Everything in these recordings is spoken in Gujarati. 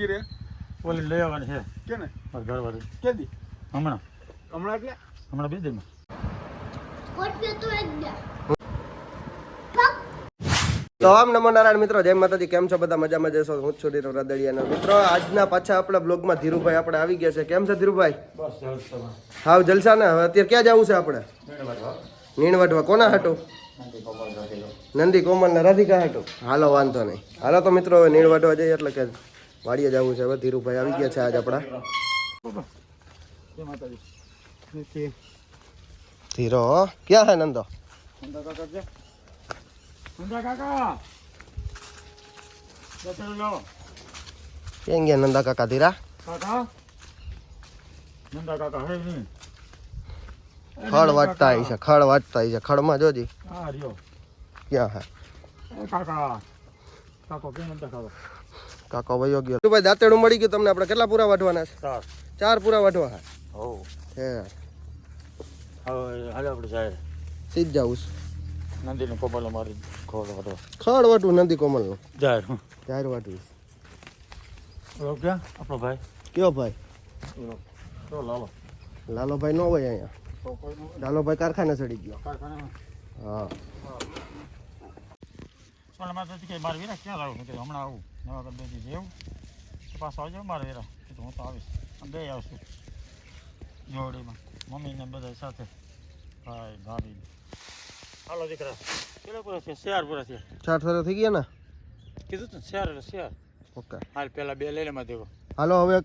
ગીરે? ઓલી લઈ આવવાની છે. કેને? મારા ઘરવાળી. કેદી? હમણાં. હમણાં એટલે? હમણાં બે દીમાં તો આમ નમો નારાયણ મિત્રો જય માતાજી. કેમ છો બધા? મજામાં જશો હું જ છું રદડિયાનો. મિત્રો આજના પાછા આપણા બ્લોગમાં ધીરુભાઈ આપણે આવી ગયા છે. કેમ છે ધીરુભાઈ? બસ હાવ જલસા ને હવે અત્યારે ક્યાં જવું છે આપણે? નીણ વાટવા કોના હાટું? નંદી કોમલ ને રાધિકા હાટું. હાલો વાંધો નહીં. હાલો તો મિત્રો હવે નીણ જઈએ એટલે કે વાડીએ જવું છે હવે. ધીરુભાઈ આવી ગયા છે આજ આપણા. ધીરો ક્યાં હે નંદો? ક્યાં ગયા નંદા કાકા ધીરા? ખડ વાટતા આવી છે ખડ વાટતા આવી છે. ખડમાં જોજી ક્યાં હે? કાકા, કાકો, કેમ નંદા કાકા? કાકો વયો ગયો. ભાઈ દાંતેડું મળી ગયું તમને. આપણે કેટલા પૂરા વાઢવાના છે? ચાર. ચાર પૂરા વાટવા હા. હો. હે હવે હાલે આપણે સાહેબ સીધ જાઉં નંદીને કોમલ મારી ખોલો હતો ખડ વાટવું નદી કોમલનું. હું ચાર વાટવું આપણો ભાઈ. કયો ભાઈ? તો લાલો. લાલોભાઈ નો હોય અહીંયા. તો લાલોભાઈ કારખાને ચડી ગયો. હા. સોના માતા કે મારવી ને ક્યાં લાવું? હમણાં આવું. નવા કરી દેતી એવું તો પાછો આવજો મારે વીરા કીધું હું તો આવીશ અમે બે આવશું જોડીમાં મમ્મીને બધા સાથે ભાઈ ભાભી હાલો દીકરા કેટલા પૂરા છે શેર પૂરા છે ચાર થરા થઈ ગયા ને કીધું તું શેર એટલે શેર ઓકે હાલ પહેલાં બે લઈ લે માં દેવો હાલો હવે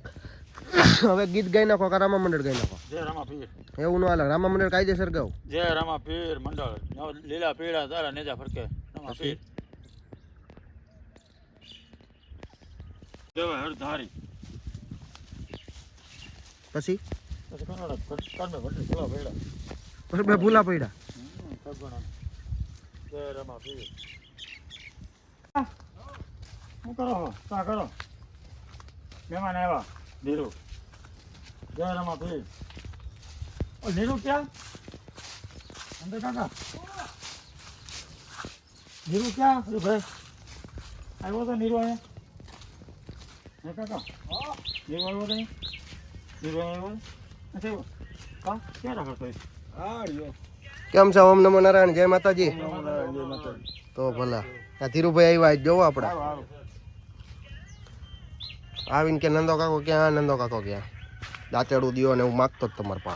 હવે ગીત ગાઈ નાખો કે રામા મંડળ ગાઈ નાખો જય રામા પીર એવું ન હાલે રામા મંડળ કાયદેસર ગાવ જય રામા પીર મંડળ લીલા પીળા તારા નેજા ફરકે રામા પીર હર પછી? પછી બે ભૂલા પડ્યા. જય રમા પીર શું કરો છો શા કરો? મહેમાન આવ્યા. ધીરુ જય રમા ભી ઓ ધીરુ ક્યાં? અંદર કાકા. ધીરુ ક્યાં? ભાઈ આવ્યો તો નીરુ અહીંયા. તો કેમ છે? ઓમ નમો નારાયણ. જય માતાજી. તો ભલા. આ ધીરુભાઈ આવ્યા જોવો આપણે. આવો આવો. આવીને કે નંદો કાકો ક્યાં? નંદો કાકો ક્યાં? દાંતેડું દિયો ને હું માગતો જ તમારા પા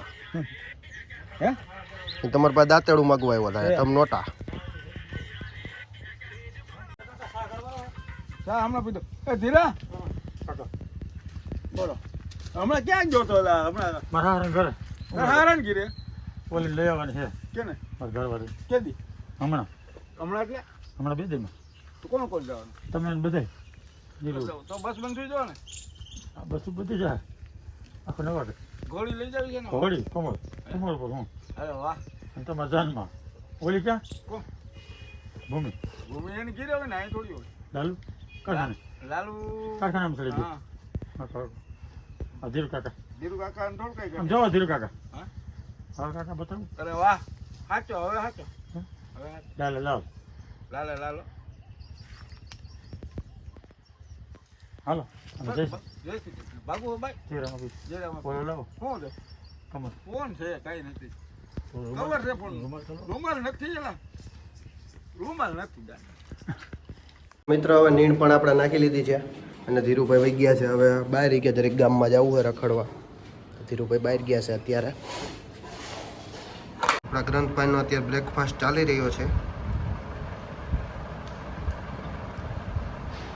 હે? તમારા પાસે દાંતેડું માગવા આવ્યો હતા. તમે નોટા. હમણાં પીધો. એ ધીરા. બોલો. હમણાં ક્યાં જોતો હતા હમણાં મારા હારણ ઘરે. હારણ ગીરે ઓલી લઈ આવવાની છે. કેને? મારા ઘરવાળી. કેદી? હમણાં. હમણાં એટલે? હમણાં બે દીમાં તો કોણ કોણ જવાનું? તમે ને બધે તો બસ બંધ થઈ જવા ને આ બસ બધી જાય. આખો નવા ઘોડી લઈ જાવી છે ને? ઘોડી કોમળ. કોમળ પર હું. અરે વાહ. અને તમારા જાનમાં. ઓલી ક્યાં? ભૂમિ. ભૂમિ એને ગીરે હોય ને? અહીં થોડી હોય. લાલુ કારખાને લાલુ. કારખાનામાં ચડી ગયું હા. ધીરુ કાકા. ધીરુ કાકા થોડું કઈ આમ જવા ધીરુ કાકા. હા? કાકા બતાવું. અરે વાહ. સાચો હવે સાચો હવે લાલે લાવ. લાલ લાલો. હાલો જય જય શ્રી કૃષ્ણ. ભાગુ ભાઈ. જય જય રામ લાવો. શું છે? કમળ કોણ છે? કઈ નથી. રૂમાલ- છે પણ રૂમાલ રૂમાલ નથી એલા. રૂમાલ નથી ગાય મિત્રો, હવે નીણ પણ આપણે નાખી લીધી છે અને ધીરુભાઈ વહી ગયા છે. હવે બહાર ગયા દરેક ગામમાં જવું હોય રખડવા. ધીરુભાઈ બહાર ગયા છે અત્યારે. આપણા ગ્રંથભાઈનો અત્યારે બ્રેકફાસ્ટ ચાલી રહ્યો છે.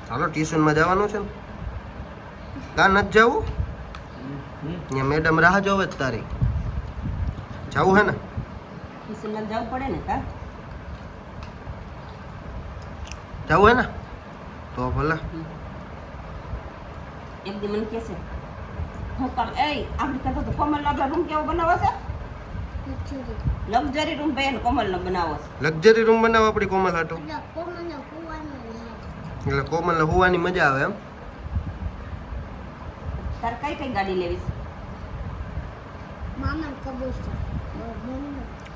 હાલો, ટ્યુશનમાં જવાનું છે ને? કાં નથી જવું? ત્યાં મેડમ રાહ જોવે જ તારી. જવું હે ને? ટ્યુશનમાં જવું પડે ને કા? જવું હે ને તો ભલે એક દી મને કહેશે હું કામ એ આપણી કહેતો તો કોમલ આપણે રૂમ કેવો બનાવો છે લક્ઝરી રૂમ ભાઈ કોમલ નો બનાવો છે લક્ઝરી રૂમ બનાવો આપણી કોમલ હાટો એટલે કોમલ ને એટલે કોમલને હોવાની મજા આવે એમ તારે કઈ કઈ ગાડી લેવી છે મામા કબૂતર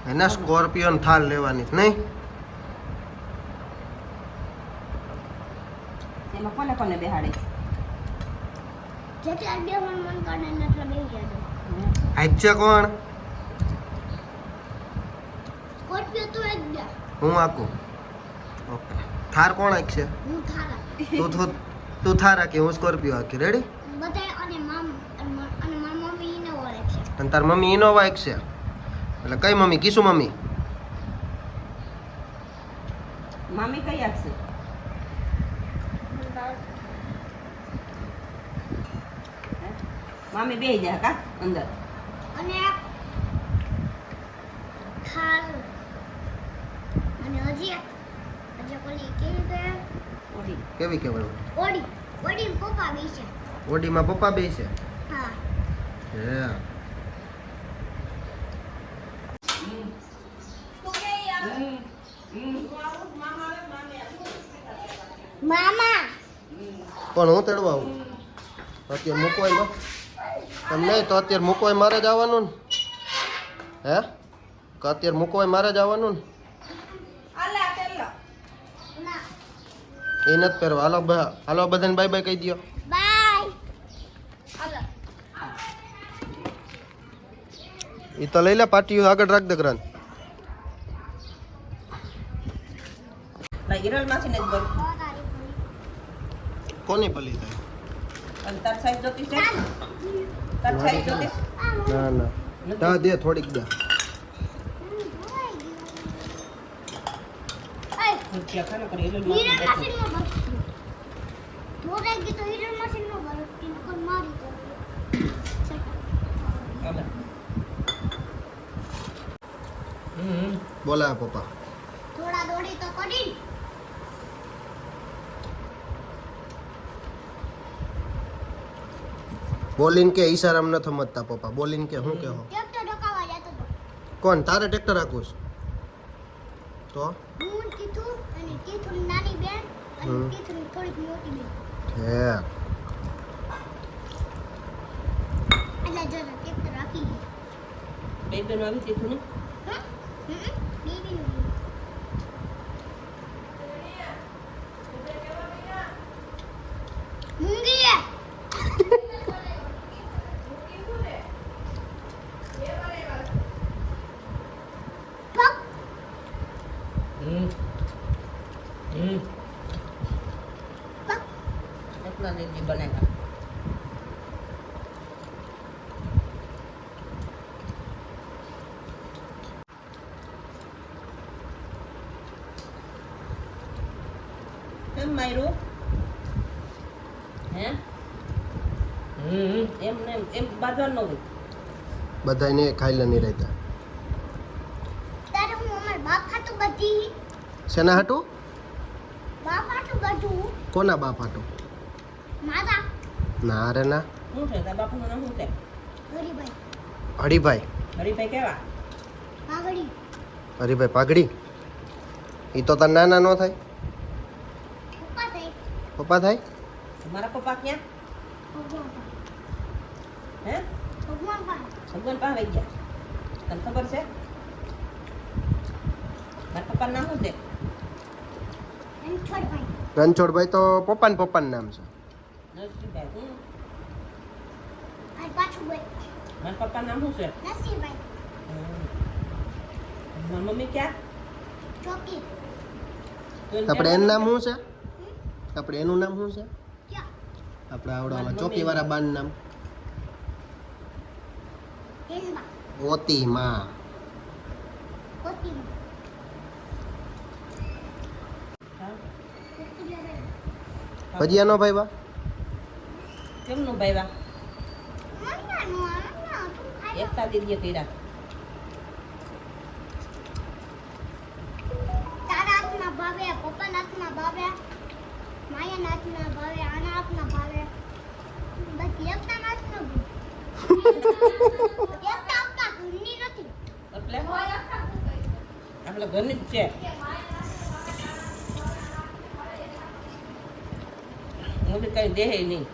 એના સ્કોર્પિયો ને થાર લેવાની નહીં એમાં કોને કોને બેહાડે? છે જેટલા મન કરે એટલા કોણ? સ્કોર્પિયો તો એક જ હું આકું ઓકે. થાર કોણ આખશે? હું થારા તું તું તું થાર આખી હું સ્કોર્પિયો આખી. રેડી બધા અને મામ અને મારી મમ્મી ઓળખે છે અને તાર મમ્મી ઇનોવા આખશે? એટલે કઈ મમ્મી? કીશું મમ્મી? મમ્મી કઈ આપશે? મામી બે જાય કા અંદર. અને હજી હજી કેવી કે ઓડી. કેવી કહેવાય ઓડી. ઓડી પપ્પા બી છે. ઓડીમાં પપ્પા બે છે? હા. હે. મામા. પણ હું તેડવા આવું? અત્યારે મૂકવાયમાં એમ નહીં તો અત્યારે મૂકવાય મારે જ આવવાનું ને. હે? કે અત્યારે મૂકવાય મારે જ આવવાનું ને. એ નથી પહેરવા. હાલો હાલો બધાને બાય બાય કહી દો એ તો લઈ લે પાટી આગળ રાખ દે ગ્રાન હિરલ માસી ને જ બોલ કોની પલી થાય? અને તાર સાઈઝ જોતી છે? તાર સાઈઝ જોતી છે? ના ના. તા દે થોડીક દે. બોલા પપ્પા. થોડા દોડી તો કરી. બોલીને કે ઈશારામ ન સમજતા પપ્પા બોલીને કે શું કહો? ટ્રેક્ટર ડકાવા જતો હતો કોણ? તારે ટ્રેક્ટર રાખવું છે? તો? હું તીથું અને તીથું નાની બેન અને હમ. તીથું થોડીક મોટી બેન હે એટલે જો ટ્રેક્ટર રાખી બે બેન આવી દીધું ને હા હમ બેબી મૂંગી હે પક હમ હમ પક એટલા જલ્દી બનાવ્યા કેમ માર્યું હે? હમ. એમ ને એમ એમ બાજવાનું ન હોય. બધાને ખાઈ લે નહીં રહેતા. તારે હું અમાર બાપ હાટું બધી? શેના હાટું? બાપ બધું. કોના બાપાટું મારા. ના રે ના શું છે તારા બાપુનું નામ શું છે? હરીભાઈ. હરિભાઈ. હરીભાઈ કેવા? પાઘડી. હરિભાઈ પાઘડી? એ તો તાર નાના નો થાય. પપ્પા થાય. પપ્પા થાય? મારા પપ્પા ક્યાં. હે? ભગવાન પાસે. ભગવાન પાસે ગયા. તને ખબર છે? મારા પપ્પાનું નામ શું છે? રણછોડભાઈ તો પપ્પા ને પપ્પા નામ છે. પપ્પાનું નામ શું છે? મમ્મી ક્યાં? ચોકી. આપણે એનું નામ શું છે? આપણે એનું નામ શું છે? આપણે આવડામાં મારી ચોકી વાળા બાન નામ. ઓતિમા. ઓતી માં કોતી હા? ભજીયા નો કેમનો બા ભાઈવા મમ્મા નો આના તું ખાઈ એકતા દીદીએ કર્યા. તારા હાથના ભાવે પપ્પાના હાથના ભાવે માયાના હાથના ભાવે આના હાથના ભાવે. બાકી એકતા હાથનો બી એકતા આપતા ઘરની નથી. એટલે? આપણે ઘરની જ છે. હું બી કઈ દેહે નહીં.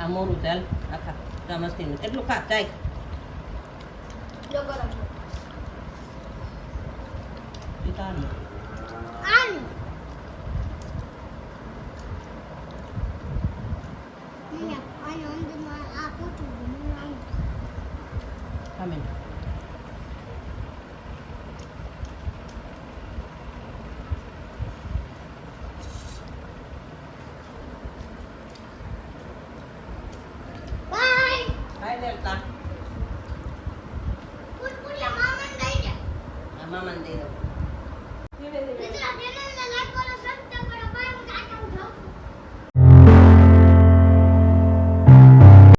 આ મોરું ચાલ આખા કેટલું ખા ચાય તારી આની. મને આની અંદરમાં આ પૂછું મને આની. તમે બાય ખાઈ લેતા કુરકુરિયા